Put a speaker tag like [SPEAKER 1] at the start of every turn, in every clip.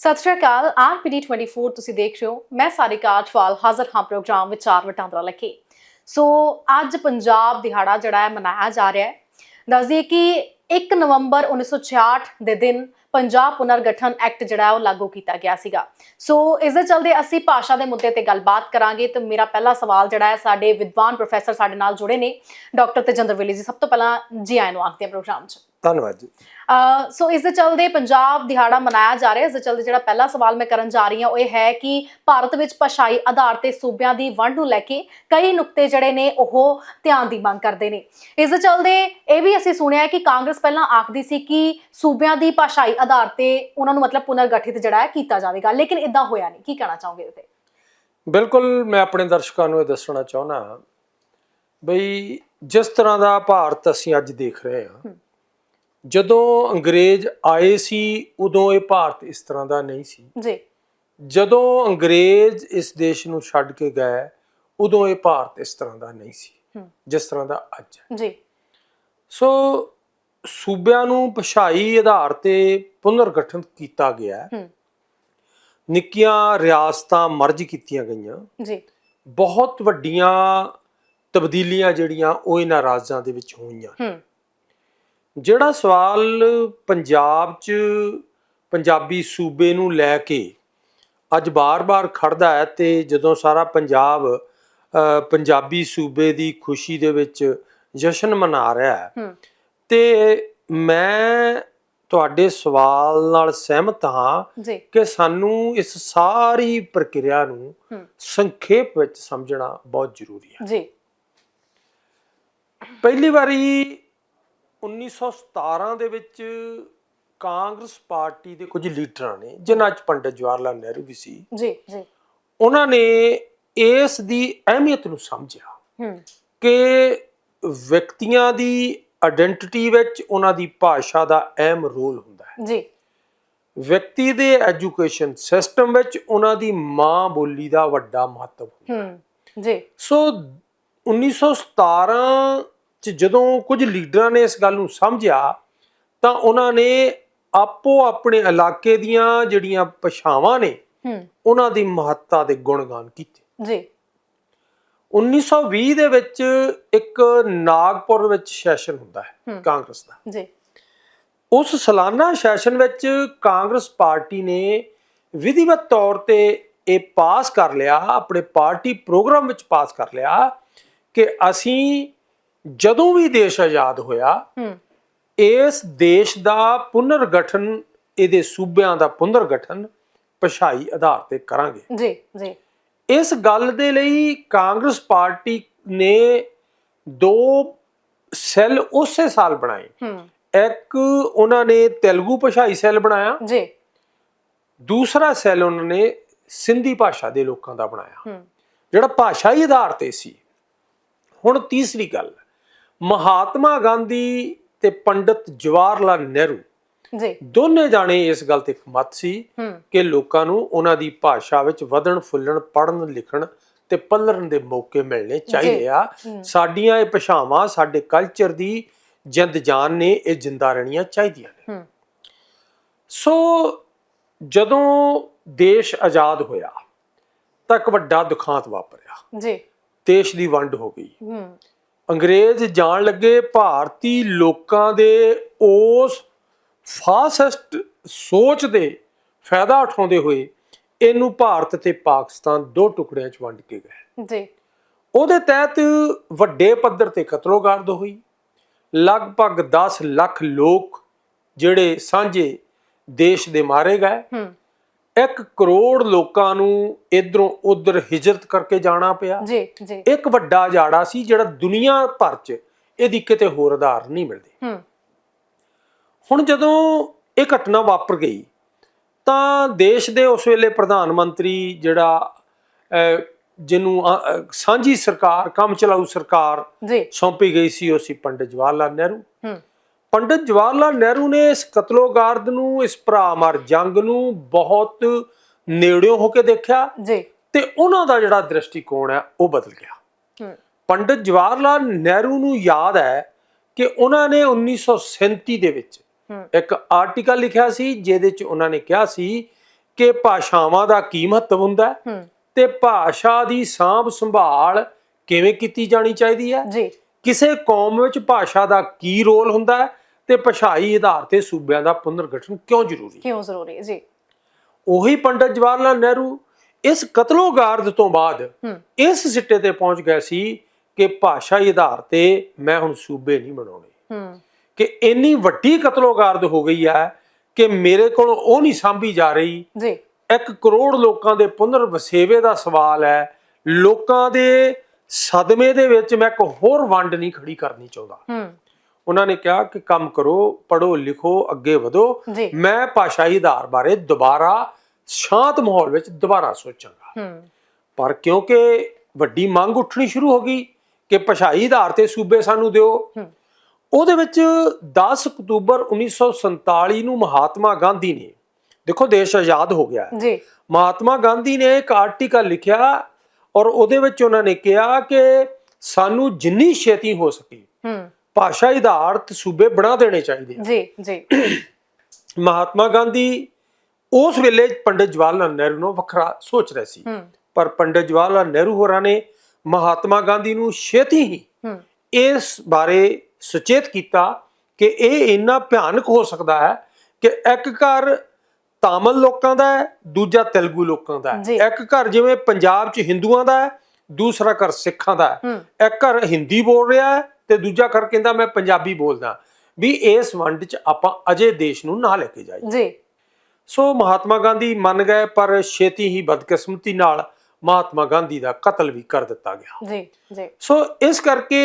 [SPEAKER 1] ਸਤਿ ਸ਼੍ਰੀ ਅਕਾਲ ਆਰਪੀਡੀ 24 ਤੁਸੀਂ ਦੇਖ ਰਹੇ ਹੋ। ਮੈਂ ਸਾਰਿਕਾ ਅਟਵਾਲ ਹਾਜ਼ਰ ਹਾਂ ਪ੍ਰੋਗਰਾਮ ਵਿਚਾਰ ਵਟਾਂਦਰਾ ਲੈ ਸੋ, ਅੱਜ ਪੰਜਾਬ ਦਿਹਾੜਾ ਜਿਹੜਾ ਹੈ, ਮਨਾਇਆ ਜਾ ਰਿਹਾ ਹੈ। ਦੱਸਦੀਏ ਕਿ 1 ਨਵੰਬਰ 1966 ਦੇ ਦਿਨ ਪੰਜਾਬ ਪੁਨਰਗਠਨ ਐਕਟ ਜਿਹੜਾ ਉਹ ਲਾਗੂ ਕੀਤਾ ਗਿਆ ਸੀਗਾ। ਸੋ, ਇਸ ਦੇ ਚਲਦੇ ਅਸੀਂ ਭਾਸ਼ਾ ਦੇ ਮੁੱਦੇ ਤੇ ਗੱਲਬਾਤ ਕਰਾਂਗੇ। ਤੇ ਮੇਰਾ ਪਹਿਲਾ ਸਵਾਲ ਜਿਹੜਾ ਹੈ, ਸਾਡੇ ਵਿਦਵਾਨ ਪ੍ਰੋਫੈਸਰ ਸਾਡੇ ਨਾਲ ਜੁੜੇ ਨੇ। ਡਾਕਟਰ ਤੇਜਿੰਦਰ ਵੇਲੀ ਜੀ, ਸਭ ਤੋਂ ਪਹਿਲਾਂ ਜੀ ਆਇਆਂ ਨੂੰ ਆਖਦੇ ਹਾਂ ਪ੍ਰੋਗਰਾਮ 'ਚ।
[SPEAKER 2] ਧੰਨਵਾਦ ਜੀ।
[SPEAKER 1] ਸੋ ਇਸ ਦੇ ਚਲਦੇ ਪੰਜਾਬ ਦਿਹਾੜਾ ਮਨਾਇਆ ਜਾ ਰਿਹਾ। ਹੈ ਇਸ ਦੇ ਚਲਦੇ ਜਿਹੜਾ ਪਹਿਲਾ ਸਵਾਲ ਮੈਂ ਕਰਨ ਜਾ ਰਹੀ ਹਾਂ ਉਹ ਇਹ ਹੈ ਕਿ ਭਾਰਤ ਵਿੱਚ ਭਾਸ਼ਾਈ ਆਧਾਰ ਤੇ ਸੂਬਿਆਂ ਦੀ ਵੰਡ ਨੂੰ ਲੈ ਕੇ ਕਈ ਨੁਕਤੇ ਜਿਹੜੇ ਨੇ ਉਹ ਧਿਆਨ ਦੀ ਮੰਗ ਕਰਦੇ ਨੇ। ਇਸ ਦੇ ਚਲਦੇ ਇਹ ਵੀ ਅਸੀਂ ਸੁਣਿਆ ਹੈ ਕਿ ਕਾਂਗਰਸ ਪਹਿਲਾਂ ਆਖਦੀ ਸੀ ਕਿ ਸੂਬਿਆਂ ਦੀ ਭਾਸ਼ਾਈ ਆਧਾਰ ਤੇ ਉਹਨਾਂ ਨੂੰ ਮਤਲਬ ਪੁਨਰਗਠਿਤ ਜਿਹੜਾ ਹੈ ਕੀਤਾ ਜਾਵੇਗਾ ਲੇਕਿਨ ਇਦਾਂ ਹੋਇਆ ਨਹੀਂ। ਕੀ ਕਹਿਣਾ ਚਾਹੋਗੇ ਇਹਦੇ ਤੇ?
[SPEAKER 2] ਬਿਲਕੁਲ ਮੈਂ ਆਪਣੇ ਦਰਸ਼ਕਾਂ ਨੂੰ ਇਹ ਦੱਸਣਾ ਚਾਹੁੰਦਾ ਬਈ ਜਿਸ ਤਰ੍ਹਾਂ ਦਾ ਭਾਰਤ ਅਸੀਂ ਅੱਜ ਦੇਖ ਰਹੇ ਹਾਂ। ਜਦੋਂ ਅੰਗਰੇਜ਼ ਆਏ ਸੀ ਉਦੋਂ ਇਹ ਭਾਰਤ ਇਸ ਤਰ੍ਹਾਂ ਦਾ ਨਹੀਂ ਸੀ।
[SPEAKER 1] ਜੀ।
[SPEAKER 2] ਜਦੋਂ ਅੰਗਰੇਜ਼ ਇਸ ਦੇਸ਼ ਨੂੰ ਛੱਡ ਕੇ ਗਏ ਉਦੋਂ ਇਹ ਭਾਰਤ ਇਸ ਤਰ੍ਹਾਂ ਦਾ ਨਹੀਂ ਸੀ। ਜਿਸ ਤਰ੍ਹਾਂ ਦਾ ਅੱਜ ਹੈ।
[SPEAKER 1] ਜੀ।
[SPEAKER 2] ਸੋ ਸੂਬਿਆਂ ਨੂੰ ਭਾਸ਼ਾਈ ਆਧਾਰ ਤੇ ਪੁਨਰਗਠਨ ਕੀਤਾ ਗਿਆ ਹੈ। ਨਿੱਕੀਆਂ ਰਿਆਸਤਾਂ ਮਰਜ ਕੀਤੀਆਂ ਗਈਆਂ।
[SPEAKER 1] ਜੀ।
[SPEAKER 2] ਬਹੁਤ ਵੱਡੀਆਂ ਤਬਦੀਲੀਆਂ ਜਿਹੜੀਆਂ ਉਹ ਇਹਨਾਂ ਰਾਜਾਂ ਦੇ ਵਿੱਚ ਹੋਈਆਂ। ਜਿਹੜਾ ਸਵਾਲ ਪੰਜਾਬ 'ਚ ਪੰਜਾਬੀ ਸੂਬੇ ਨੂੰ ਲੈ ਕੇ ਅੱਜ ਬਾਰ-ਬਾਰ ਖੜਦਾ ਹੈ ਤੇ ਜਦੋਂ ਸਾਰਾ ਪੰਜਾਬ ਪੰਜਾਬੀ ਸੂਬੇ ਦੀ ਖੁਸ਼ੀ ਦੇ ਵਿੱਚ ਜਸ਼ਨ ਮਨਾ ਰਿਹਾ ਹੈ ਤੇ ਮੈਂ ਤੁਹਾਡੇ ਸਵਾਲ ਨਾਲ ਸਹਿਮਤ ਹਾਂ ਕਿ ਸਾਨੂੰ ਇਸ ਸਾਰੀ ਪ੍ਰਕਿਰਿਆ ਨੂੰ ਸੰਖੇਪ ਵਿੱਚ ਸਮਝਣਾ ਬਹੁਤ ਜ਼ਰੂਰੀ ਹੈ।
[SPEAKER 1] ਜੀ।
[SPEAKER 2] ਪਹਿਲੀ ਵਾਰੀ 1917 ਦੇ ਵਿੱਚ ਕਾਂਗਰਸ ਪਾਰਟੀ ਦੇ ਕੁਝ ਲੀਡਰਾਂ ਨੇ ਜਿਨ੍ਹਾਂ 'ਚ ਪੰਡਿਤ ਜਵਾਹਰ ਲਾਲ ਨਹਿਰੂ ਵੀ ਸੀ
[SPEAKER 1] ਜੀ ਜੀ।
[SPEAKER 2] ਉਹਨਾਂ ਨੇ ਇਸ ਦੀ ਅਹਿਮੀਅਤ ਨੂੰ ਸਮਝਿਆ ਕਿ ਵਿਅਕਤੀਆਂ ਦੀ ਆਇਡੈਂਟੀਟੀ ਵਿੱਚ ਉਹਨਾਂ ਦੀ ਭਾਸ਼ਾ ਦਾ ਅਹਿਮ ਰੋਲ ਹੁੰਦਾ ਹੈ।
[SPEAKER 1] ਜੀ।
[SPEAKER 2] ਵਿਅਕਤੀ ਦੇ ਐਜੂਕੇਸ਼ਨ ਸਿਸਟਮ ਵਿੱਚ ਉਹਨਾਂ ਦੀ ਮਾਂ ਬੋਲੀ ਦਾ ਵੱਡਾ ਮਹੱਤਵ ਹੁੰਦਾ ਹੈ।
[SPEAKER 1] ਜੀ।
[SPEAKER 2] ਸੋ 1917 ਚ ਜਦੋਂ ਕੁਝ ਲੀਡਰਾਂ ਨੇ ਇਸ ਗੱਲ ਨੂੰ ਸਮਝਿਆ ਤਾਂ ਉਹਨਾਂ ਨੇ ਆਪੋ ਆਪਣੇ ਇਲਾਕੇ ਦੀਆਂ ਜਿਹੜੀਆਂ ਭਾਸ਼ਾਵਾਂ ਨੇ ਉਹਨਾਂ ਦੀ ਮਹੱਤਤਾ ਦੇ ਗੁਣਗਾਨ ਕੀਤੇ।
[SPEAKER 1] ਜੀ।
[SPEAKER 2] 1920 ਦੇ ਵਿੱਚ ਇੱਕ ਨਾਗਪੁਰ ਵਿੱਚ ਸੈਸ਼ਨ ਹੁੰਦਾ ਹੈ। ਕਾਂਗਰਸ ਦਾ।
[SPEAKER 1] ਜੀ।
[SPEAKER 2] ਉਸ ਸਾਲਾਨਾ ਸੈਸ਼ਨ ਵਿੱਚ ਕਾਂਗਰਸ ਪਾਰਟੀ ਨੇ ਵਿਧੀਵਤ ਤੌਰ ਤੇ ਇਹ ਪਾਸ ਕਰ ਲਿਆ ਆਪਣੇ ਪਾਰਟੀ ਪ੍ਰੋਗਰਾਮ ਵਿੱਚ ਪਾਸ ਕਰ ਲਿਆ ਕਿ ਅਸੀਂ ਜਦੋਂ ਵੀ ਦੇਸ਼ ਆਜ਼ਾਦ ਹੋਇਆ ਇਸ ਦੇਸ਼ ਦਾ ਪੁਨਰਗਠਨ ਇਹਦੇ ਸੂਬਿਆਂ ਦਾ ਪੁਨਰਗਠਨ ਭਾਸ਼ਾਈ ਆਧਾਰ ਤੇ ਕਰਾਂਗੇ।
[SPEAKER 1] ਜੀ ਜੀ।
[SPEAKER 2] ਇਸ ਗੱਲ ਦੇ ਲਈ ਕਾਂਗਰਸ ਪਾਰਟੀ ਨੇ ਦੋ ਸੈੱਲ ਉਸੇ ਸਾਲ ਬਣਾਏ। ਇੱਕ ਉਹਨਾਂ ਨੇ ਤੇਲਗੂ ਭਾਸ਼ਾਈ ਸੈੱਲ ਬਣਾਇਆ।
[SPEAKER 1] ਜੀ।
[SPEAKER 2] ਦੂਸਰਾ ਸੈੱਲ ਉਹਨਾਂ ਨੇ ਸਿੰਧੀ ਭਾਸ਼ਾ ਦੇ ਲੋਕਾਂ ਦਾ ਬਣਾਇਆ। ਜਿਹੜਾ ਭਾਸ਼ਾਈ ਆਧਾਰ ਤੇ ਸੀ। ਹੁਣ ਤੀਸਰੀ ਗੱਲ। ਮਹਾਤਮਾ ਗਾਂਧੀ ਤੇ ਪੰਡਿਤ ਜਵਾਹਰ ਲਾਲ ਨਹਿਰੂ
[SPEAKER 1] ਜੀ।
[SPEAKER 2] ਦੋਨੇ ਜਾਣੇ ਇਸ ਗੱਲ ਤੇ ਇਕਮਤ ਸੀ ਕਿ ਲੋਕਾਂ ਨੂੰ ਉਹਨਾਂ ਦੀ ਭਾਸ਼ਾ ਵਿੱਚ ਵਧਣ ਫੁੱਲਣ ਪੜ੍ਹਨ ਲਿਖਣ ਤੇ ਪੱਲਰਨ ਦੇ ਮੌਕੇ ਮਿਲਣੇ ਚਾਹੀਦੇ ਆ। ਸਾਡੀਆਂ ਇਹ ਭਾਸ਼ਾਵਾਂ ਸਾਡੇ ਕਲਚਰ ਦੀ ਜਿੰਦ ਜਾਨ ਨੇ ਇਹ ਜਿੰਦਾ ਰਹਿਣੀਆਂ ਚਾਹੀਦੀਆਂ ਨੇ। ਸੋ ਜਦੋਂ ਦੇਸ਼ ਆਜ਼ਾਦ ਹੋਇਆ ਤਾਂ ਇੱਕ ਵੱਡਾ ਦੁਖਾਂਤ ਵਾਪਰਿਆ।
[SPEAKER 1] ਜੀ।
[SPEAKER 2] ਦੇਸ਼ ਦੀ ਵੰਡ ਹੋ ਗਈ। ਅੰਗਰੇਜ਼ ਜਾਣ ਲੱਗੇ ਭਾਰਤੀ ਲੋਕਾਂ ਦੇ ਉਸ ਫਾਸਿਸਟ ਸੋਚ ਦੇ ਫਾਇਦਾ ਉਠਾਉਂਦੇ ਹੋਏ ਇਹਨੂੰ ਭਾਰਤ ਤੇ ਪਾਕਿਸਤਾਨ ਦੋ ਟੁਕੜਿਆਂ 'ਚ ਵੰਡ ਕੇ ਗਏ।
[SPEAKER 1] ਜੀ।
[SPEAKER 2] ਉਹਦੇ ਤਹਿਤ ਵੱਡੇ ਪੱਧਰ ਤੇ ਕਤਲੋਗਰਦ ਹੋਈ। ਲਗਭਗ 10 ਲੱਖ ਲੋਕ ਜਿਹੜੇ ਸਾਂਝੇ ਦੇਸ਼ ਦੇ ਮਾਰੇ ਗਏ। 1 ਕਰੋੜ ਲੋਕਾਂ ਨੂੰ ਇਧਰੋਂ ਉਧਰ ਹਿਜਰਤ ਕਰਕੇ ਜਾਣਾ ਪਿਆ।
[SPEAKER 1] ਜੀ ਜੀ।
[SPEAKER 2] ਇੱਕ ਵੱਡਾ ਜਾੜਾ ਸੀ ਜਿਹੜਾ ਦੁਨੀਆ ਭਰ 'ਚ ਇਹਦੀ ਕਿਤੇ ਹੋਰ ਆਧਾਰ ਨਹੀਂ ਮਿਲਦੇ।
[SPEAKER 1] ਹਮ
[SPEAKER 2] ਹੁਣ ਜਦੋਂ ਇਹ ਘਟਨਾ ਵਾਪਰ ਗਈ ਤਾਂ ਦੇਸ਼ ਦੇ ਉਸ ਵੇਲੇ ਪ੍ਰਧਾਨ ਮੰਤਰੀ ਜਿਹੜਾ ਜਿਹਨੂੰ ਸਾਂਝੀ ਸਰਕਾਰ ਕੰਮ ਚਲਾਊ ਸਰਕਾਰ
[SPEAKER 1] ਜੀ।
[SPEAKER 2] ਸੌਂਪੀ ਗਈ ਸੀ ਉਹ ਸੀ ਪੰਡਿਤ ਜਵਾਹਰ ਲਾਲ ਨਹਿਰੂ।
[SPEAKER 1] ਹਮ
[SPEAKER 2] ਪੰਡਿਤ ਜਵਾਹਰ ਲਾਲ ਨਹਿਰੂ ਨੇ ਇਸ ਕਤਲੋਗਾਰਦ ਨੂੰ ਇਸ ਭਰਾਮਾਰ ਜੰਗ ਨੂੰ ਬਹੁਤ ਨੇੜਿਓਂ ਹੋ ਕੇ ਦੇਖਿਆ
[SPEAKER 1] ਜੀ।
[SPEAKER 2] ਤੇ ਉਹਨਾਂ ਦਾ ਜਿਹੜਾ ਦ੍ਰਿਸ਼ਟੀਕੋਣ ਹੈ ਉਹ ਬਦਲ ਗਿਆ। ਪੰਡਿਤ ਜਵਾਹਰ ਲਾਲ ਨਹਿਰੂ ਨੂੰ ਯਾਦ ਹੈ ਕਿ ਉਹਨਾਂ ਨੇ 1937 ਦੇ ਵਿੱਚ ਇੱਕ ਆਰਟੀਕਲ ਲਿਖਿਆ ਸੀ ਜਿਹਦੇ ਚ ਉਹਨਾਂ ਨੇ ਕਿਹਾ ਸੀ ਕਿ ਭਾਸ਼ਾਵਾਂ ਦਾ ਕੀ ਮਹੱਤਵ ਹੁੰਦਾ ਹੂੰ। ਤੇ ਭਾਸ਼ਾ ਦੀ ਸਾਂਭ ਸੰਭਾਲ ਕਿਵੇਂ ਕੀਤੀ ਜਾਣੀ ਚਾਹੀਦੀ ਹੈ?
[SPEAKER 1] ਜੀ।
[SPEAKER 2] ਕਿਸੇ ਕੌਮ ਵਿੱਚ ਭਾਸ਼ਾ ਦਾ ਕੀ ਰੋਲ ਹੁੰਦਾ ਹੈ? ਤੇ ਭਾਸ਼ਾਈ ਆਧਾਰ ਤੇ ਸੂਬਿਆਂ ਦਾ ਪੁਨਰਗਠਨ ਕਿਉਂ ਜ਼ਰੂਰੀ? ਹੈ
[SPEAKER 1] ਕਿਉਂ ਜ਼ਰੂਰੀ? ਹੈ ਜੀ।
[SPEAKER 2] ਉਹੀ ਪੰਡਤ ਜਵਾਹਰ ਲਾਲ ਨਹਿਰੂ ਇਸ ਕਤਲੋਗਾਰਦ ਤੋਂ ਬਾਅਦ ਇਸ ਸਿੱਟੇ ਤੇ ਪਹੁੰਚ ਗਏ ਸੀ ਕਿ ਭਾਸ਼ਾਈ ਆਧਾਰ ਤੇ ਮੈਂ ਹੁਣ ਸੂਬੇ ਨਹੀਂ ਬਣਾਉਣੇ। ਕਿ ਇੰਨੀ ਵੱਡੀ ਕਤਲੋਗਾਰਦ ਹੋ ਗਈ ਹੈ ਕਿ ਮੇਰੇ ਕੋਲ ਉਹ ਨਹੀਂ ਸਾਂਭੀ ਜਾ ਰਹੀ।
[SPEAKER 1] ਜੀ।
[SPEAKER 2] ਇੱਕ ਕਰੋੜ ਲੋਕਾਂ ਦੇ ਪੁਨਰ ਵਸੇਵੇ ਦਾ ਸਵਾਲ ਹੈ। ਲੋਕਾਂ ਦੇ ਸਦਮੇ ਦੇ ਵਿੱਚ ਮੈਂ ਇੱਕ ਹੋਰ ਵੰਡ ਨਹੀਂ ਖੜੀ ਕਰਨੀ ਚਾਹੁੰਦਾ।
[SPEAKER 1] ਹੂੰ।
[SPEAKER 2] ਉਹਨਾਂ ਨੇ ਕਿਹਾ ਕਿ ਕੰਮ ਕਰੋ ਪੜੋ ਲਿਖੋ ਅੱਗੇ ਵਧੋ। ਮੈਂ ਭਾਸ਼ਾਈ ਆਧਾਰ ਬਾਰੇ ਦੁਬਾਰਾ ਸ਼ਾਂਤ ਮਾਹੌਲ ਵਿੱਚ ਦੁਬਾਰਾ ਸੋਚਾਂਗਾ। ਪਰ ਕਿਉਂਕਿ ਵੱਡੀ ਮੰਗ ਉੱਠਣੀ ਸ਼ੁਰੂ ਹੋ ਗਈ ਕਿ ਭਾਸ਼ਾਈ ਆਧਾਰ ਤੇ ਸੂਬੇ ਸਾਨੂੰ ਦਿਓ। ਉਹਦੇ ਵਿੱਚ 10 ਅਕਤੂਬਰ 1947 ਨੂੰ ਮਹਾਤਮਾ ਗਾਂਧੀ ਨੇ ਦੇਖੋ ਦੇਸ਼ ਆਜ਼ਾਦ ਹੋ ਗਿਆ
[SPEAKER 1] ਜੀ।
[SPEAKER 2] ਮਹਾਤਮਾ ਗਾਂਧੀ ਨੇ ਇੱਕ ਆਰਟੀਕਲ ਲਿਖਿਆ ਔਰ ਉਹਦੇ ਵਿੱਚ ਉਹਨਾਂ ਨੇ ਕਿਹਾ ਕਿ ਸਾਨੂੰ ਜਿੰਨੀ ਛੇਤੀ ਹੋ ਸਕੇ
[SPEAKER 1] ਹੂੰ
[SPEAKER 2] ਭਾਸ਼ਾ ਆਧਾਰਿਤ ਸੂਬੇ ਬਣਾ ਦੇਣੇ ਚਾਹੀਦੇ ਆ।
[SPEAKER 1] ਜੀ ਜੀ।
[SPEAKER 2] ਮਹਾਤਮਾ ਗਾਂਧੀ ਉਸ ਵੇਲੇ ਪੰਡਿਤ ਜਵਾਹਰ ਲਾਲ ਨਹਿਰੂ ਨੂੰ ਵੱਖਰਾ ਸੋਚ ਰਹੇ ਸੀ। ਪਰ ਪੰਡਿਤ ਜਵਾਹਰ ਲਾਲ ਨਹਿਰੂ ਹੋਰਾਂ ਨੇ ਮਹਾਤਮਾ ਗਾਂਧੀ ਨੂੰ ਛੇਤੀ ਹੀ ਇਸ ਬਾਰੇ ਸੁਚੇਤ ਕੀਤਾ ਕਿ ਇਹ ਇੰਨਾ ਭਿਆਨਕ ਹੋ ਸਕਦਾ ਹੈ ਕਿ ਇੱਕ ਘਰ ਤਾਮਿਲ ਲੋਕਾਂ ਦਾ ਹੈ ਦੂਜਾ ਤੇਲਗੂ ਲੋਕਾਂ ਦਾ। ਹੈ। ਇੱਕ ਘਰ ਜਿਵੇਂ ਪੰਜਾਬ 'ਚ ਹਿੰਦੂਆਂ ਦਾ ਹੈ ਦੂਸਰਾ ਘਰ ਸਿੱਖਾਂ ਦਾ ਹੂੰ। ਇੱਕ ਘਰ ਹਿੰਦੀ ਬੋਲ ਰਿਹਾ ਹੈ ਤੇ ਦੂਜਾ ਘਰ ਕਹਿੰਦਾ ਮੈਂ ਪੰਜਾਬੀ ਬੋਲਦਾ ਵੀ ਇਸ ਵੰਡ 'ਚ ਆਪਾਂ ਅਜੇ ਦੇਸ਼ ਨੂੰ ਨਾ ਲੈ ਕੇ ਜਾਈਏ।
[SPEAKER 1] ਜੀ।
[SPEAKER 2] ਸੋ ਮਹਾਤਮਾ ਗਾਂਧੀ ਮੰਨ ਗਏ ਪਰ ਛੇਤੀ ਹੀ ਬਦਕਿਸਮਤੀ ਨਾਲ ਮਹਾਤਮਾ ਗਾਂਧੀ ਦਾ ਕਤਲ ਵੀ ਕਰ ਦਿੱਤਾ ਗਿਆ।
[SPEAKER 1] ਜੀ ਜੀ।
[SPEAKER 2] ਸੋ ਇਸ ਕਰਕੇ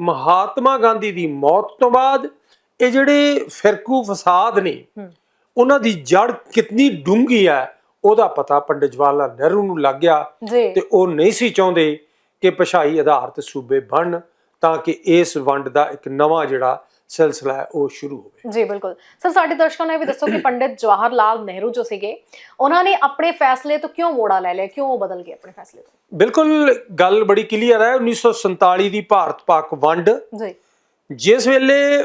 [SPEAKER 2] ਮਹਾਤਮਾ ਗਾਂਧੀ ਦੀ ਮੌਤ ਤੋਂ ਬਾਅਦ ਇਹ ਜਿਹੜੇ ਫਿਰਕੂ ਫਸਾਦ ਨੇ ਉਹਨਾਂ ਦੀ ਜੜ ਕਿੰਨੀ ਡੂੰਘੀ ਹੈ ਉਹਦਾ ਪਤਾ ਪੰਡਿਤ ਜਵਾਹਰ ਲਾਲ ਨਹਿਰੂ ਨੂੰ ਲੱਗ ਗਿਆ ਤੇ ਉਹ ਨਹੀਂ ਸੀ ਚਾਹੁੰਦੇ ਕਿ ਪਛਾਈ ਆਧਾਰਿਤ ਸੂਬੇ ਬਣਨ। ਤਾਂ ਕਿ ਇਸ ਵੰਡ ਦਾ ਇੱਕ ਨਵਾਂ ਜਿਹੜਾ ਸਿਲਸਿਲਾ ਹੈ ਉਹ ਸ਼ੁਰੂ ਹੋਵੇ।
[SPEAKER 1] ਜੀ ਬਿਲਕੁਲ। ਸਰ ਸਾਡੇ ਦਰਸ਼ਕਾਂ ਨੂੰ ਵੀ ਦੱਸੋ ਕਿ ਪੰਡਿਤ ਜਵਾਹਰ ਲਾਲ ਨਹਿਰੂ ਜੋ ਸੀਗੇ ਉਹਨਾਂ ਨੇ ਆਪਣੇ ਫੈਸਲੇ ਤੋਂ ਕਿਉਂ ਮੋੜਾ ਲੈ ਲਿਆ? ਕਿਉਂ ਬਦਲ ਗਏ ਆਪਣੇ ਫੈਸਲੇ ਤੋਂ?
[SPEAKER 2] ਬਿਲਕੁਲ ਗੱਲ ਬੜੀ ਕਲੀਅਰ ਹੈ 1947 ਦੀ ਭਾਰਤ ਪਾਕ ਵੰਡ।
[SPEAKER 1] ਜੀ।
[SPEAKER 2] ਜਿਸ ਵੇਲੇ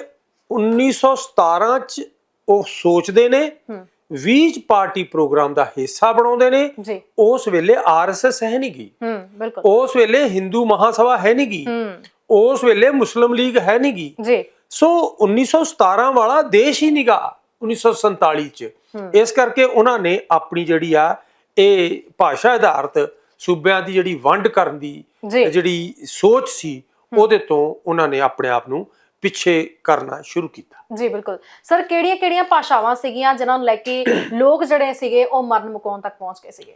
[SPEAKER 2] 1917 ਚ ਉਹ ਸੋਚਦੇ ਨੇ
[SPEAKER 1] ਹੂੰ।
[SPEAKER 2] 20 ਪਾਰਟੀ ਪ੍ਰੋਗਰਾਮ ਦਾ ਹਿੱਸਾ ਬਣਾਉਂਦੇ ਨੇ ਉਸ ਵੇਲੇ ਆਰਐਸਐਸ ਹੈ ਨਹੀਂ ਗਈ
[SPEAKER 1] ਹੂੰ ਬਿਲਕੁਲ।
[SPEAKER 2] ਉਸ ਵੇਲੇ ਹਿੰਦੂ ਮਹਾਸਭਾ ਹੈ ਨਹੀਂ ਗਈ
[SPEAKER 1] ਹੂੰ।
[SPEAKER 2] ਉਸ ਵੇਲੇ ਮੁਸਲਿਮ ਲੀਗ ਹੈ ਨਹੀਂ ਗਈ
[SPEAKER 1] ਜੀ।
[SPEAKER 2] ਸੋ 1917 ਵਾਲਾ ਦੇਸ਼ ਹੀ ਨਿਗਾ 1947 ਚ। ਇਸ ਕਰਕੇ ਉਹਨਾਂ ਨੇ ਆਪਣੀ ਜਿਹੜੀ ਆ ਇਹ ਭਾਸ਼ਾ ਆਧਾਰਿਤ ਸੂਬਿਆਂ ਦੀ ਜਿਹੜੀ ਵੰਡ ਕਰਨ ਦੀ ਜਿਹੜੀ ਸੋਚ ਸੀ ਉਹਦੇ ਤੋਂ ਉਹਨਾਂ ਨੇ ਆਪਣੇ ਆਪ ਨੂੰ ਪਿੱਛੇ ਕਰਨਾ ਸ਼ੁਰੂ ਕੀਤਾ।
[SPEAKER 1] ਜੀ ਬਿਲਕੁਲ। ਸਰ ਕਿਹੜੀਆਂ ਕਿਹੜੀਆਂ ਭਾਸ਼ਾਵਾਂ ਸੀਗੀਆਂ ਜਿਨ੍ਹਾਂ ਨੂੰ ਲੈ ਕੇ ਲੋਕ ਜਿਹੜੇ ਸੀਗੇ ਉਹ ਮਰਨ ਮੁਕਾਉਣ ਤੱਕ ਪਹੁੰਚ ਗਏ ਸੀਗੇ?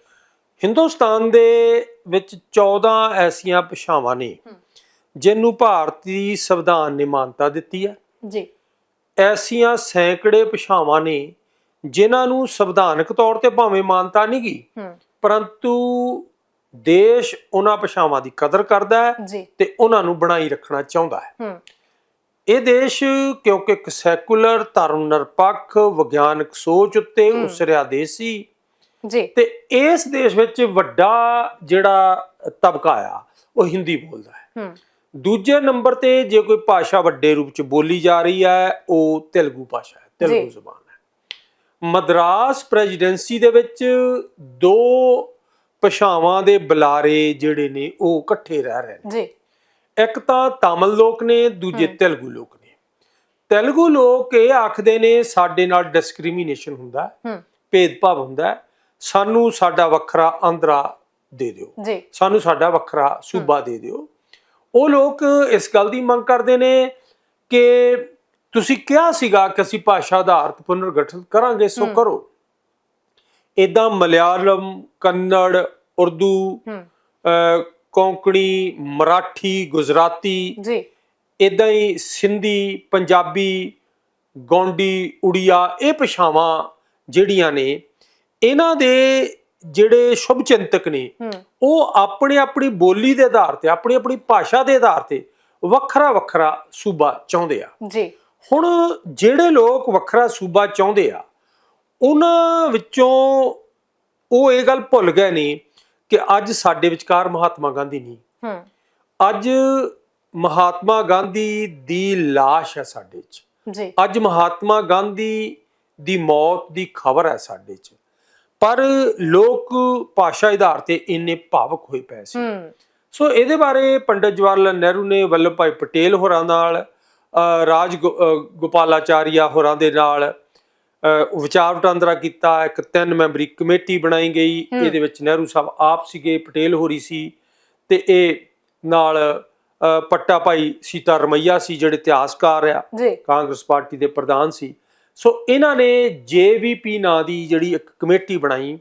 [SPEAKER 2] ਹਿੰਦੁਸਤਾਨ ਦੇ ਵਿੱਚ 14 ਐਸੀਆਂ ਭਾਸ਼ਾਵਾਂ ਨੇ। ਜਿਹਨੂੰ ਭਾਰਤੀ ਸੰਵਿਧਾਨ ਨੇ ਮਾਨਤਾ ਦਿੱਤੀ ਹੈ।
[SPEAKER 1] ਜੀ।
[SPEAKER 2] ਐਸੀਆਂ ਸੈਂਕੜੇ ਭਾਸ਼ਾਵਾਂ ਨੇ ਜਿਨ੍ਹਾਂ ਨੂੰ ਸੰਵਿਧਾਨਕ ਤੌਰ ਤੇ ਭਾਵੇਂ ਮਾਨਤਾ ਨਹੀਂ ਗਈ ਪਰੰਤੂ ਦੇਸ਼ ਉਹਨਾਂ ਭਾਸ਼ਾਵਾਂ ਦੀ ਕਦਰ ਕਰਦਾ ਹੈ ਤੇ ਉਹਨਾਂ ਨੂੰ ਬਣਾਈ ਰੱਖਣਾ ਚਾਹੁੰਦਾ ਹੈ। ਇਹ ਦੇਸ਼ ਕਿਉਂਕਿ ਇੱਕ ਸੈਕੂਲਰ ਧਰਮ ਨਿਰਪੱਖ ਵਿਗਿਆਨਕ ਸੋਚ ਉੱਤੇ। ਉਸਰਿਆ ਦੇਸ਼ ਸੀ
[SPEAKER 1] ਜੀ।
[SPEAKER 2] ਤੇ ਇਸ ਦੇਸ਼ ਵਿੱਚ ਵੱਡਾ ਜਿਹੜਾ ਤਬਕਾ ਆ ਉਹ ਹਿੰਦੀ ਬੋਲਦਾ ਹੈ।
[SPEAKER 1] ਹੂੰ।
[SPEAKER 2] ਦੂਜੇ ਨੰਬਰ ਤੇ ਜੇ ਕੋਈ ਭਾਸ਼ਾ ਵੱਡੇ ਰੂਪ ਚ ਬੋਲੀ ਜਾ ਰਹੀ ਹੈ ਉਹ ਤੇਲਗੂ ਭਾਸ਼ਾ ਹੈ। ਤੇਲਗੂ ਜ਼ੁਬਾਨ ਹੈ। ਮਦਰਾਸ ਪ੍ਰੈਜ਼ੀਡੈਂਸੀ ਦੇ ਵਿੱਚ ਦੋ ਭਾਸ਼ਾਵਾਂ ਦੇ ਬੁਲਾਰੇ ਜਿਹੜੇ ਨੇ ਉਹ ਇਕੱਠੇ ਰਹਿ ਰਹੇ ਨੇ।
[SPEAKER 1] ਜੀ।
[SPEAKER 2] ਇੱਕ ਤਾਂ ਤਾਮਿਲ ਲੋਕ ਨੇ ਦੂਜੇ। ਤੇਲਗੂ ਲੋਕ ਨੇ। ਤੇਲਗੂ ਲੋਕ ਇਹ ਆਖਦੇ ਨੇ ਸਾਡੇ ਨਾਲ ਡਿਸਕ੍ਰਿਮੀਨੇਸ਼ਨ ਹੁੰਦਾ ਹੈ,
[SPEAKER 1] ਹੂੰ।
[SPEAKER 2] ਭੇਦਭਾਵ ਹੁੰਦਾ ਹੈ, ਸਾਨੂੰ ਸਾਡਾ ਵੱਖਰਾ ਆਂਧਰਾ ਦੇ ਦਿਓ।
[SPEAKER 1] ਜੀ।
[SPEAKER 2] ਸਾਨੂੰ ਸਾਡਾ ਵੱਖਰਾ ਸੂਬਾ ਦੇ ਦਿਓ। ਉਹ ਲੋਕ ਇਸ ਗੱਲ ਦੀ ਮੰਗ ਕਰਦੇ ਨੇ ਕਿ ਤੁਸੀਂ ਕਿਹਾ ਸੀਗਾ ਕਿ ਅਸੀਂ ਭਾਸ਼ਾ ਆਧਾਰਿਤ ਪੁਨਰਗਠਨ ਕਰਾਂਗੇ ਸੋ। ਕਰੋ। ਇਦਾਂ ਮਲਿਆਲਮ ਕੰਨੜ ਉਰਦੂ ਕੋਂਕਣੀ ਮਰਾਠੀ ਗੁਜਰਾਤੀ
[SPEAKER 1] ਜੀ।
[SPEAKER 2] ਇਦਾਂ ਹੀ ਸਿੰਧੀ ਪੰਜਾਬੀ ਗੋਂਡੀ ਉੜੀਆ ਇਹ ਭਾਸ਼ਾਵਾਂ ਜਿਹੜੀਆਂ ਨੇ ਇਹਨਾਂ ਦੇ ਜਿਹੜੇ ਸ਼ੁਭ ਚਿੰਤਕ ਨੇ ਉਹ ਆਪਣੇ ਆਪਣੀ ਬੋਲੀ ਦੇ ਆਧਾਰ ਤੇ ਆਪਣੀ ਆਪਣੀ ਭਾਸ਼ਾ ਦੇ ਆਧਾਰ ਤੇ ਵੱਖਰਾ ਵੱਖਰਾ ਸੂਬਾ ਚਾਹੁੰਦੇ ਆ।
[SPEAKER 1] ਜੀ।
[SPEAKER 2] ਹੁਣ ਜਿਹੜੇ ਲੋਕ ਵੱਖਰਾ ਸੂਬਾ ਚਾਹੁੰਦੇ ਆ ਉਹਨਾਂ ਵਿੱਚੋਂ ਉਹ ਇਹ ਗੱਲ ਭੁੱਲ ਗਏ ਨੇ ਕਿ ਅੱਜ ਸਾਡੇ ਵਿਚਕਾਰ ਮਹਾਤਮਾ ਗਾਂਧੀ ਨਹੀਂ।
[SPEAKER 1] ਹੂੰ।
[SPEAKER 2] ਅੱਜ ਮਹਾਤਮਾ ਗਾਂਧੀ ਦੀ ਲਾਸ਼ ਹੈ ਸਾਡੇ 'ਚ।
[SPEAKER 1] ਜੀ।
[SPEAKER 2] ਅੱਜ ਮਹਾਤਮਾ ਗਾਂਧੀ ਦੀ ਮੌਤ ਦੀ ਖਬਰ ਹੈ ਸਾਡੇ 'ਚ। ਪਰ ਲੋਕ ਭਾਸ਼ਾ ਆਧਾਰ ਤੇ ਇੰਨੇ ਭਾਵਕ ਹੋਏ ਪਏ ਸੀ। ਸੋ ਇਹਦੇ ਬਾਰੇ ਪੰਡਿਤ ਜਵਾਹਰ ਲਾਲ ਨਹਿਰੂ ਨੇ ਵੱਲਭ ਭਾਈ ਪਟੇਲ ਹੋਰਾਂ ਨਾਲ ਰਾਜ ਗੋਪਾਲਾਚਾਰੀਆ ਹੋਰਾਂ ਦੇ ਨਾਲ ਵਿਚਾਰ ਵਟਾਂਦਰਾ ਕੀਤਾ। ਇੱਕ ਤਿੰਨ ਮੈਂਬਰੀ ਕਮੇਟੀ ਬਣਾਈ ਗਈ। ਇਹਦੇ ਵਿੱਚ ਨਹਿਰੂ ਸਾਹਿਬ ਆਪ ਸੀਗੇ ਪਟੇਲ ਹੋਰੀ ਸੀ ਤੇ ਇਹ ਨਾਲ ਪੱਟਾ ਭਾਈ ਸੀਤਾ ਰਮਈਆ ਸੀ ਜਿਹੜੇ ਇਤਿਹਾਸਕਾਰ ਆ। ਕਾਂਗਰਸ ਪਾਰਟੀ ਦੇ ਪ੍ਰਧਾਨ ਸੀ। ਸੋ ਇਹਨਾਂ ਨੇ ਜੇਵੀਪੀ ਨਾਂ ਦੀ ਜਿਹੜੀ ਇੱਕ ਕਮੇਟੀ ਬਣਾਈ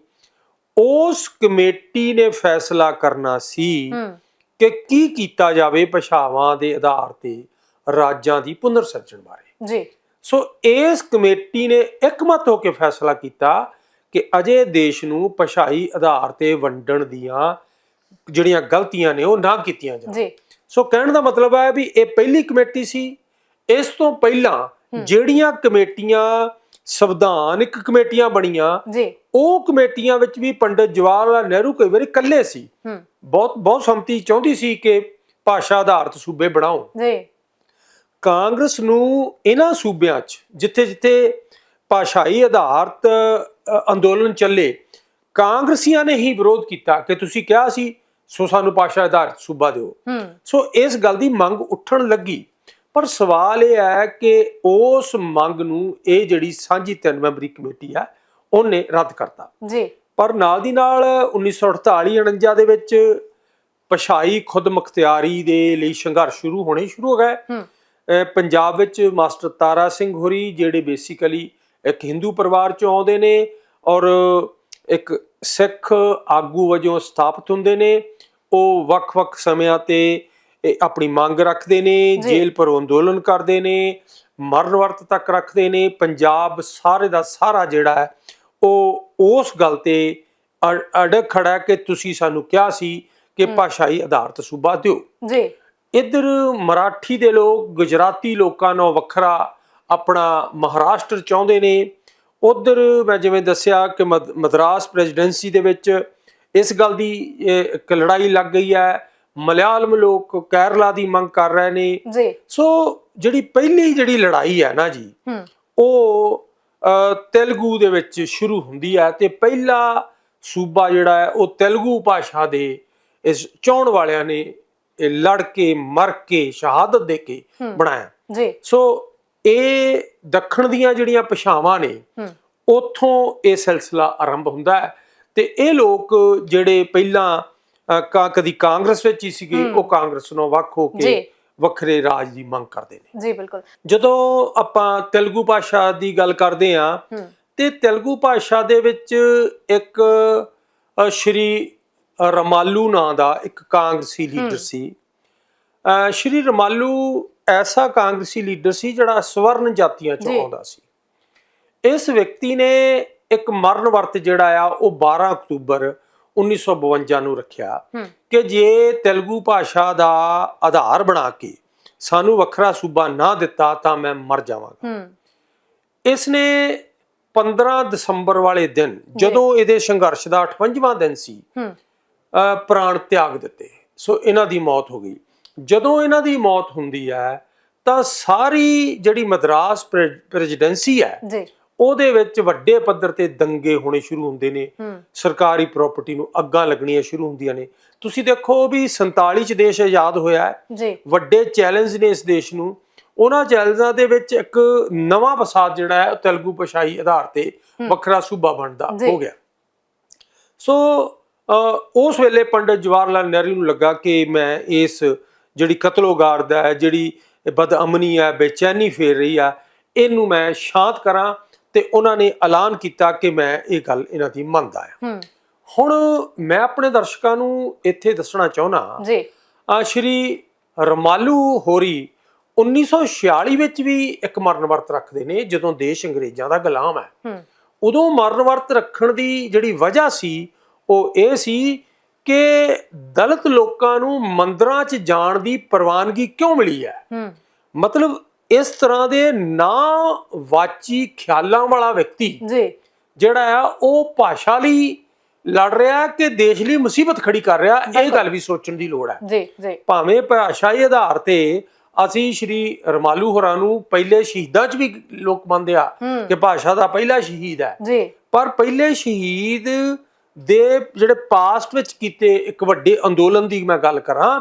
[SPEAKER 2] ਉਸ ਕਮੇਟੀ ਨੇ ਫੈਸਲਾ ਕਰਨਾ ਸੀ ਕਿ ਕੀ ਕੀਤਾ ਜਾਵੇ ਭਾਸ਼ਾਵਾਂ ਦੇ ਆਧਾਰ ਤੇ ਰਾਜਾਂ ਦੀ ਪੁਨਰ ਸਿਰਜਣ ਬਾਰੇ।
[SPEAKER 1] ਜੀ।
[SPEAKER 2] ਸੋ ਇਸ ਕਮੇਟੀ ਨੇ ਇੱਕਮਤ ਹੋ ਕੇ ਫੈਸਲਾ ਕੀਤਾ ਕਿ ਅਜੇ ਦੇਸ਼ ਨੂੰ ਭਾਸ਼ਾਈ ਆਧਾਰ ਤੇ ਵੰਡਣ ਦੀਆਂ ਜਿਹੜੀਆਂ ਗਲਤੀਆਂ ਨੇ ਉਹ ਨਾ ਕੀਤੀਆਂ ਜਾਣ।
[SPEAKER 1] ਜੀ।
[SPEAKER 2] ਸੋ ਕਹਿਣ ਦਾ ਮਤਲਬ ਹੈ ਵੀ ਇਹ ਪਹਿਲੀ ਕਮੇਟੀ ਸੀ। ਇਸ ਤੋਂ ਪਹਿਲਾਂ ਜਿਹੜੀਆਂ ਕਮੇਟੀਆਂ ਸੰਵਿਧਾਨਿਕ ਕਮੇਟੀਆਂ ਬਣੀਆਂ
[SPEAKER 1] ਜੀ।
[SPEAKER 2] ਉਹ ਕਮੇਟੀਆਂ ਵਿੱਚ ਵੀ ਪੰਡਿਤ ਜਵਾਹਰ ਲਾਲ ਨਹਿਰੂ ਕਈ ਵਾਰੀ ਇਕੱਲੇ ਸੀ। ਬਹੁਤ ਬਹੁਤ ਸੰਮਤੀ ਚਾਹੁੰਦੀ ਸੀ ਕਿ ਭਾਸ਼ਾ ਆਧਾਰਿਤ ਸੂਬੇ ਬਣਾਓ
[SPEAKER 1] ਜੀ।
[SPEAKER 2] ਕਾਂਗਰਸ ਨੂੰ ਇਹਨਾਂ ਸੂਬਿਆਂ 'ਚ ਜਿੱਥੇ-ਜਿੱਥੇ ਭਾਸ਼ਾਈ ਆਧਾਰਿਤ ਅੰਦੋਲਨ ਚੱਲੇ ਕਾਂਗਰਸੀਆਂ ਨੇ ਹੀ ਵਿਰੋਧ ਕੀਤਾ ਕਿ ਤੁਸੀਂ ਕਿਹਾ ਸੀ ਸੋ ਸਾਨੂੰ ਭਾਸ਼ਾ ਆਧਾਰਿਤ ਸੂਬਾ ਦਿਓ। ਸੋ ਇਸ ਗੱਲ ਦੀ ਮੰਗ ਉੱਠਣ ਲੱਗੀ। ਪਰ ਸਵਾਲ ਇਹ ਹੈ ਕਿ ਉਸ ਮੰਗ ਨੂੰ ਇਹ ਜਿਹੜੀ ਸਾਂਝੀ ਤਿੰਨ ਮੈਂਬਰੀ ਕਮੇਟੀ ਆ ਉਹਨੇ ਰੱਦ ਕਰਤਾ।
[SPEAKER 1] ਜੀ।
[SPEAKER 2] ਪਰ ਨਾਲ ਦੀ ਨਾਲ 1948 49 ਦੇ ਵਿੱਚ ਪਛਾਈ ਖੁਦਮੁਖਤਿਆਰੀ ਦੇ ਲਈ ਸੰਘਰਸ਼ ਸ਼ੁਰੂ ਹੋਣੇ ਸ਼ੁਰੂ ਹੋ ਗਏ।
[SPEAKER 1] ਹੂੰ।
[SPEAKER 2] ਪੰਜਾਬ ਵਿੱਚ ਮਾਸਟਰ ਤਾਰਾ ਸਿੰਘ ਹੋਰੀ ਜਿਹੜੇ ਬੇਸਿਕਲੀ ਇੱਕ ਹਿੰਦੂ ਪਰਿਵਾਰ ਚੋਂ ਆਉਂਦੇ ਨੇ ਔਰ ਇੱਕ ਸਿੱਖ ਆਗੂ ਵਜੋਂ ਸਥਾਪਿਤ ਹੁੰਦੇ ਨੇ ਉਹ ਵੱਖ-ਵੱਖ ਸਮਿਆਂ ਤੇ ਆਪਣੀ ਮੰਗ ਰੱਖਦੇ ਨੇ। ਜੇਲ੍ਹ ਪਰ ਅੰਦੋਲਨ ਕਰਦੇ ਨੇ ਮਰਨ ਵਰਤ ਤੱਕ ਰੱਖਦੇ ਨੇ ਪੰਜਾਬ ਸਾਰੇ ਦਾ ਸਾਰਾ ਜਿਹੜਾ ਹੈ ਉਹ ਉਸ ਗੱਲ ਤੇ ਅੜ- ਖੜਾ ਕਿ ਤੁਸੀਂ ਸਾਨੂੰ ਕਿਹਾ ਸੀ ਕਿ ਭਾਸ਼ਾਈ ਆਧਾਰਿਤ ਸੂਬਾ ਦਿਓ।
[SPEAKER 1] ਜੀ।
[SPEAKER 2] ਇੱਧਰ ਮਰਾਠੀ ਦੇ ਲੋਕ ਗੁਜਰਾਤੀ ਲੋਕਾਂ ਨੂੰ ਵੱਖਰਾ ਆਪਣਾ ਮਹਾਰਾਸ਼ਟਰ ਚਾਹੁੰਦੇ ਨੇ। ਉਧਰ ਮੈਂ ਜਿਵੇਂ ਦੱਸਿਆ ਕਿ ਮਦ- ਮਦਰਾਸ ਪ੍ਰੈਜ਼ੀਡੈਂਸੀ ਦੇ ਵਿੱਚ ਇਸ ਗੱਲ ਦੀ ਇਹ, ਇੱਕ ਲੜਾਈ ਲੱਗ ਗਈ ਹੈ। ਮਲਿਆਲਮ ਲੋਕ ਕੇਰਲਾ ਦੀ ਮੰਗ ਕਰ ਰਹੇ ਨੇ।
[SPEAKER 1] ਜੀ।
[SPEAKER 2] ਸੋ ਜਿਹੜੀ ਪਹਿਲੀ ਜਿਹੜੀ ਲੜਾਈ ਹੈ ਨਾ ਜੀ ਉਹ ਤੇਲਗੂ ਦੇ ਵਿੱਚ ਸ਼ੁਰੂ ਹੁੰਦੀ ਹੈ ਤੇ ਪਹਿਲਾ ਸੂਬਾ ਜਿਹੜਾ ਹੈ ਉਹ ਤੇਲਗੂ ਭਾਸ਼ਾ ਦੇ ਇਸ ਚਾਹਣ ਵਾਲਿਆਂ ਨੇ ਇਹ ਲੜ ਕੇ ਮਰ ਕੇ ਸ਼ਹਾਦਤ ਦੇ ਕੇ। ਬਣਾਇਆ।
[SPEAKER 1] ਜੀ।
[SPEAKER 2] ਸੋ ਇਹ ਦੱਖਣ ਦੀਆਂ ਜਿਹੜੀਆਂ ਭਾਸ਼ਾਵਾਂ ਨੇ ਉੱਥੋਂ ਇਹ ਸਿਲਸਿਲਾ ਆਰੰਭ ਹੁੰਦਾ ਹੈ ਤੇ ਇਹ ਲੋਕ ਜਿਹੜੇ ਪਹਿਲਾਂ ਕਾ- ਕਦੀ ਕਾਂਗਰਸ ਵਿੱਚ ਹੀ ਸੀਗੇ। ਉਹ ਕਾਂਗਰਸ ਨੂੰ ਵੱਖ ਹੋ। ਕੇ ਵੱਖਰੇ ਰਾਜ ਦੀ ਮੰਗ ਕਰਦੇ ਨੇ
[SPEAKER 1] ਜੀ ਬਿਲਕੁਲ
[SPEAKER 2] ਜਦੋਂ ਆਪਾਂ ਤੇਲਗੂ ਭਾਸ਼ਾ ਦੀ ਗੱਲ ਕਰਦੇ ਆ ਤੇ ਤੇਲਗੂ ਭਾਸ਼ਾ ਦੇ ਵਿੱਚ ਇੱਕ ਸ਼੍ਰੀ ਰਮਾਲੂ ਨਾਂ ਦਾ ਇੱਕ ਕਾਂਗਰਸੀ ਲੀਡਰ। ਸੀ ਸ਼੍ਰੀ ਰਮਾਲੂ ਐਸਾ ਕਾਂਗਰਸੀ ਲੀਡਰ ਸੀ ਜਿਹੜਾ ਸਵਰਨ ਜਾਤੀਆਂ ਚੋਂ। ਆਉਂਦਾ ਸੀ ਇਸ ਵਿਅਕਤੀ ਨੇ ਇੱਕ ਮਰਨ ਵਰਤ ਜਿਹੜਾ ਆ ਉਹ 12 ਅਕਤੂਬਰ 1952 ਨੂੰ ਰੱਖਿਆ ਕਿ ਜੇ ਤੇਲਗੂ ਭਾਸ਼ਾ ਦਾ ਆਧਾਰ ਬਣਾ ਕੇ ਸਾਨੂੰ ਵੱਖਰਾ ਸੂਬਾ ਨਾ ਦਿੱਤਾ ਤਾਂ ਮੈਂ ਮਰ ਜਾਵਾਂਗਾ। ਇਸ ਨੇ 15 ਦਸੰਬਰ ਵਾਲੇ ਦਿਨ ਜਦੋਂ ਇਹਦੇ ਸੰਘਰਸ਼ ਦਾ 58ਵਾਂ ਦਿਨ ਸੀ ਪ੍ਰਾਣ ਤਿਆਗ ਦਿੱਤੇ। ਸੋ ਇਹਨਾਂ ਦੀ ਮੌਤ ਹੋ ਗਈ। ਜਦੋਂ ਇਹਨਾਂ ਦੀ ਮੌਤ ਹੁੰਦੀ ਹੈ ਤਾਂ ਸਾਰੀ ਜਿਹੜੀ ਮਦਰਾਸ ਪ੍ਰੈ- ਪ੍ਰੈਜ਼ੀਡੈਂਸੀ ਹੈ
[SPEAKER 1] ਜੀ।
[SPEAKER 2] ਉਹਦੇ ਵਿੱਚ ਵੱਡੇ ਪੱਧਰ ਤੇ ਦੰਗੇ ਹੋਣੇ ਸ਼ੁਰੂ ਹੁੰਦੇ ਨੇ। ਸਰਕਾਰੀ ਪ੍ਰਾਪਰਟੀ ਨੂੰ ਅੱਗਾਂ ਲੱਗਣੀਆਂ ਸ਼ੁਰੂ ਹੁੰਦੀਆਂ ਨੇ। ਤੁਸੀਂ ਦੇਖੋ ਵੀ 47 ਚ ਦੇਸ਼ ਆਜ਼ਾਦ ਹੋਇਆ ਹੈ।
[SPEAKER 1] ਜੀ।
[SPEAKER 2] ਵੱਡੇ ਚੈਲੰਜ ਨੇ ਇਸ ਦੇਸ਼ ਨੂੰ। ਉਹਨਾਂ ਚੈਲੰਜਾਂ ਦੇ ਵਿੱਚ ਇੱਕ ਨਵਾਂ ਫਸਾਦ ਜਿਹੜਾ ਹੈ ਉਹ ਤੇਲਗੂ ਭਾਸ਼ਾਈ ਆਧਾਰ ਤੇ ਵੱਖਰਾ ਸੂਬਾ ਬਣਦਾ। ਹੋ ਗਿਆ। ਸੋ ਉਸ ਵੇਲੇ ਪੰਡਿਤ ਜਵਾਹਰ ਲਾਲ ਨਹਿਰੂ ਨੂੰ ਲੱਗਾ ਕਿ ਮੈਂ ਇਸ ਜਿਹੜੀ ਕਤਲੋਗਾਰਦ ਹੈ ਜਿਹੜੀ ਬਦਅਮਨੀ ਹੈ ਬੇਚੈਨੀ ਫੇਰ ਰਹੀ ਆ ਇਹਨੂੰ ਮੈਂ ਸ਼ਾਂਤ ਕਰਾਂ। ਤੇ ਉਹਨਾਂ ਨੇ ਐਲਾਨ ਕੀਤਾ ਕਿ ਮੈਂ ਇਹ ਗੱਲ ਇਹਨਾਂ ਦੀ ਮੰਨਦਾ ਹਾਂ। ਹੁਣ ਮੈਂ ਆਪਣੇ ਦਰਸ਼ਕਾਂ ਨੂੰ ਇੱਥੇ ਦੱਸਣਾ ਚਾਹੁੰਦਾ
[SPEAKER 1] ਜੀ।
[SPEAKER 2] ਆ ਸ਼੍ਰੀ ਰਮਾਲੂ ਹੋਰੀ 1946 ਵਿੱਚ ਵੀ ਇੱਕ ਮਰਨ ਵਰਤ ਰੱਖਦੇ ਨੇ ਜਦੋਂ ਦੇਸ਼ ਅੰਗਰੇਜ਼ਾਂ ਦਾ ਗੁਲਾਮ ਹੈ।
[SPEAKER 1] ਹੂੰ।
[SPEAKER 2] ਉਦੋਂ ਮਰਨ ਵਰਤ ਰੱਖਣ ਦੀ ਜਿਹੜੀ ਵਜ੍ਹਾ ਸੀ ਉਹ ਇਹ ਸੀ ਕਿ ਦਲਿਤ ਲੋਕਾਂ ਨੂੰ ਮੰਦਰਾਂ 'ਚ ਜਾਣ ਦੀ ਪ੍ਰਵਾਨਗੀ ਕਿਉਂ ਮਿਲੀ ਹੈ?
[SPEAKER 1] ਹੂੰ।
[SPEAKER 2] ਮਤਲਬ ਇਸ ਤਰ੍ਹਾਂ ਦੇ ਨਾ ਵਾਚੀ ਖਿਆਲਾਂ ਵਾਲਾ ਵਿਅਕਤੀ
[SPEAKER 1] ਜੀ।
[SPEAKER 2] ਜਿਹੜਾ ਆ ਉਹ ਭਾਸ਼ਾ ਲਈ ਲੜ ਰਿਹਾ ਕਿ ਦੇਸ਼ ਲਈ ਮੁਸੀਬਤ ਖੜੀ ਕਰ ਰਿਹਾ ਇਹ ਗੱਲ ਵੀ ਸੋਚਣ ਦੀ ਲੋੜ ਹੈ।
[SPEAKER 1] ਜੀ ਜੀ।
[SPEAKER 2] ਭਾਵੇਂ ਭਾਸ਼ਾਈ ਆਧਾਰ ਤੇ ਅਸੀਂ ਸ਼੍ਰੀ ਰਮਾਲੂ ਹੋਰਾਂ ਨੂੰ ਪਹਿਲੇ ਸ਼ਹੀਦਾਂ 'ਚ ਵੀ ਲੋਕ ਮੰਨਦੇ ਆ ਕਿ ਭਾਸ਼ਾ ਦਾ ਪਹਿਲਾ ਸ਼ਹੀਦ ਹੈ।
[SPEAKER 1] ਜੀ।
[SPEAKER 2] ਪਰ ਪਹਿਲੇ ਸ਼ਹੀਦ ਦੇ ਜਿਹੜੇ ਪਾਸਟ ਵਿੱਚ ਕੀਤੇ ਇੱਕ ਵੱਡੇ ਅੰਦੋਲਨ ਦੀ ਮੈਂ ਗੱਲ ਕਰਾਂ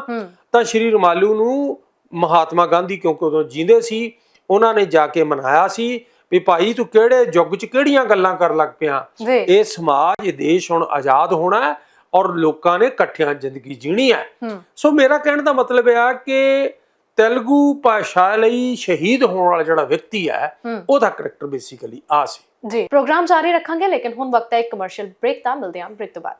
[SPEAKER 2] ਤਾਂ ਸ਼੍ਰੀ ਰਮਾਲੂ ਨੂੰ ਮਹਾਤਮਾ ਗਾਂਧੀ ਕਿਉਂਕਿ ਉਦੋਂ ਜੀਂਦੇ ਸੀ ਉਹਨਾਂ ਨੇ ਜਾ ਕੇ ਮਨਾਇਆ ਸੀ ਵੀ ਭਾਈ ਤੂੰ ਕਿਹੜੇ ਯੁੱਗ 'ਚ ਕਿਹੜੀਆਂ ਗੱਲਾਂ ਕਰਨ ਲੱਗ ਪਿਆ? ਇਹ ਸਮਾਜ ਇਹ ਦੇਸ਼ ਹੁਣ ਆਜ਼ਾਦ ਹੋਣਾ ਔਰ ਲੋਕਾਂ ਨੇ ਇਕੱਠਿਆਂ ਜ਼ਿੰਦਗੀ ਜੀਣੀ
[SPEAKER 1] ਹੈ।
[SPEAKER 2] ਸੋ ਮੇਰਾ ਕਹਿਣ ਦਾ ਮਤਲਬ ਇਹ ਆ ਕਿ ਤੇਲਗੂ ਭਾਸ਼ਾ ਲਈ ਸ਼ਹੀਦ ਹੋਣ ਵਾਲਾ ਜਿਹੜਾ ਵਿਅਕਤੀ ਹੈ
[SPEAKER 1] ਹੂੰ।
[SPEAKER 2] ਉਹਦਾ ਕਰੈਕਟਰ ਬੇਸਿਕਲੀ ਆ ਸੀ।
[SPEAKER 1] ਜੀ ਪ੍ਰੋਗਰਾਮ ਜਾਰੀ ਰੱਖਾਂਗੇ ਲੇਕਿਨ ਹੁਣ ਵਕਤ ਹੈ ਇੱਕ ਕਮਰਸ਼ੀਅਲ ਬ੍ਰੇਕ ਦਾ। ਮਿਲਦੇ ਹਾਂ ਬ੍ਰੇਕ ਤੋਂ ਬਾਅਦ।